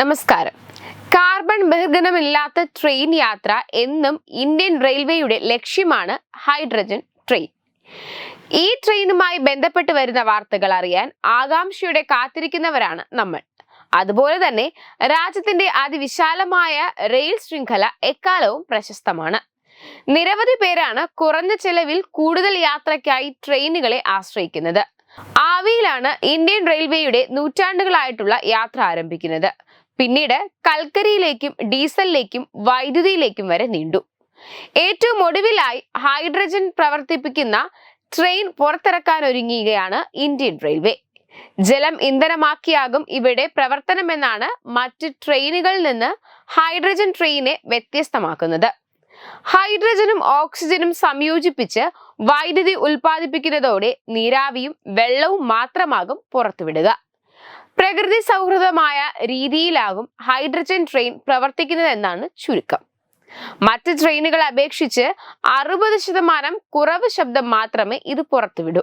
നമസ്കാരം. Carbon ബഹിർഗമനമില്ലാത്ത train യാത്ര എന്നും ഇന്ത്യൻ റെയിൽവേയുടെ ലക്ഷ്യമാണ് ഹൈഡ്രജൻ ട്രെയിൻ. ഈ ട്രെയിനുമായി ബന്ധപ്പെട്ട് വരുന്ന വാർത്തകൾ അറിയാൻ ആകാംക്ഷയോടെ കാത്തിരിക്കുന്നവരാണ് നമ്മൾ. അതുപോലെ തന്നെ രാജ്യത്തിന്റെ അതിവിശാലമായ റെയിൽ ശൃംഖല എക്കാലവും പ്രശസ്തമാണ്. നിരവധി പേരാണ് കുറഞ്ഞ ചെലവിൽ കൂടുതൽ യാത്രയ്ക്കായി ട്രെയിനുകളെ ആശ്രയിക്കുന്നത്. ആവിയിലാണ് ഇന്ത്യൻ റെയിൽവേയുടെ നൂറ്റാണ്ടുകളായിട്ടുള്ള യാത്ര ആരംഭിക്കുന്നത്. പിന്നീട് കൽക്കരിയിലേക്കും ഡീസലിലേക്കും വൈദ്യുതിയിലേക്കും വരെ നീണ്ടു. ഏറ്റവും ഒടുവിലായി ഹൈഡ്രജൻ പ്രവർത്തിപ്പിക്കുന്ന ട്രെയിൻ പുറത്തിറക്കാൻ ഒരുങ്ങുകയാണ് ഇന്ത്യൻ റെയിൽവേ. ജലം ഇന്ധനമാക്കിയാകും ഇവിടെ പ്രവർത്തനമെന്നാണ് മറ്റ് ട്രെയിനുകളിൽ നിന്ന് ഹൈഡ്രജൻ ട്രെയിനെ വ്യത്യസ്തമാക്കുന്നത്. ഹൈഡ്രജനും ഓക്സിജനും സംയോജിപ്പിച്ച് വൈദ്യുതി ഉൽപ്പാദിപ്പിക്കുന്നതോടെ നീരാവിയും വെള്ളവും മാത്രമാകും പുറത്തുവിടുക. പ്രകൃതി സൗഹൃദമായ രീതിയിലാകും ഹൈഡ്രജൻ ട്രെയിൻ പ്രവർത്തിക്കുന്നതെന്നാണ് ചുരുക്കം. മറ്റ് ട്രെയിനുകളെ അപേക്ഷിച്ച് അറുപത് ശതമാനം കുറവ് ശബ്ദം മാത്രമേ ഇത് പുറത്തുവിടൂ.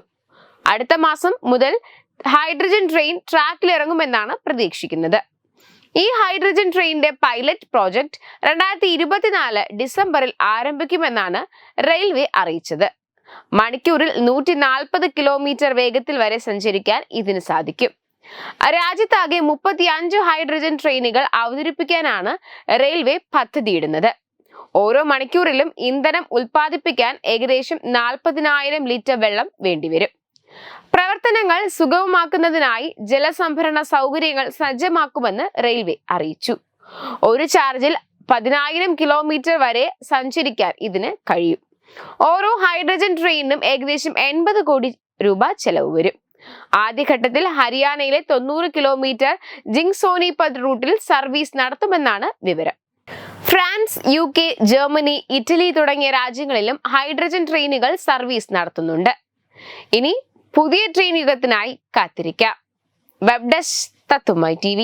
അടുത്ത മാസം മുതൽ ഹൈഡ്രജൻ ട്രെയിൻ ട്രാക്കിൽ ഇറങ്ങുമെന്നാണ് പ്രതീക്ഷിക്കുന്നത്. ഈ ഹൈഡ്രജൻ ട്രെയിനിന്റെ പൈലറ്റ് പ്രോജക്റ്റ് രണ്ടായിരത്തി ഇരുപത്തിനാല് ഡിസംബറിൽ ആരംഭിക്കുമെന്നാണ് റെയിൽവേ അറിയിച്ചത്. മണിക്കൂറിൽ നൂറ്റി നാൽപ്പത് കിലോമീറ്റർ വേഗത്തിൽ വരെ സഞ്ചരിക്കാൻ ഇതിന് സാധിക്കും. രാജ്യത്താകെ മുപ്പത്തി അഞ്ച് ഹൈഡ്രജൻ ട്രെയിനുകൾ അവതരിപ്പിക്കാനാണ് റെയിൽവേ പദ്ധതിയിടുന്നത്. ഓരോ മണിക്കൂറിലും ഇന്ധനം ഉൽപ്പാദിപ്പിക്കാൻ ഏകദേശം നാൽപ്പതിനായിരം ലിറ്റർ വെള്ളം വേണ്ടിവരും. പ്രവർത്തനങ്ങൾ സുഗമമാക്കുന്നതിനായി ജലസംഭരണ സൗകര്യങ്ങൾ സജ്ജമാക്കുമെന്ന് റെയിൽവേ അറിയിച്ചു. ഒരു ചാർജിൽ പതിനായിരം കിലോമീറ്റർ വരെ സഞ്ചരിക്കാൻ ഇതിന് കഴിയും. ഓരോ ഹൈഡ്രജൻ ട്രെയിനിനും ഏകദേശം എൺപത് കോടി രൂപ ചെലവ് വരും. ആദ്യഘട്ടത്തിൽ ഹരിയാനയിലെ തൊണ്ണൂറ് കിലോമീറ്റർ ജിങ് സോനിപത് റൂട്ടിൽ സർവീസ് നടത്തുമെന്നാണ് വിവരം. France U K Germany Italy തുടങ്ങിയ രാജ്യങ്ങളിലും ഹൈഡ്രജൻ ട്രെയിനുകൾ സർവീസ് നടത്തുന്നുണ്ട്. ഇനി പുതിയ ട്രെയിൻ യുഗത്തിനായി കാത്തിരിക്കാം. Web തത്തുമായി T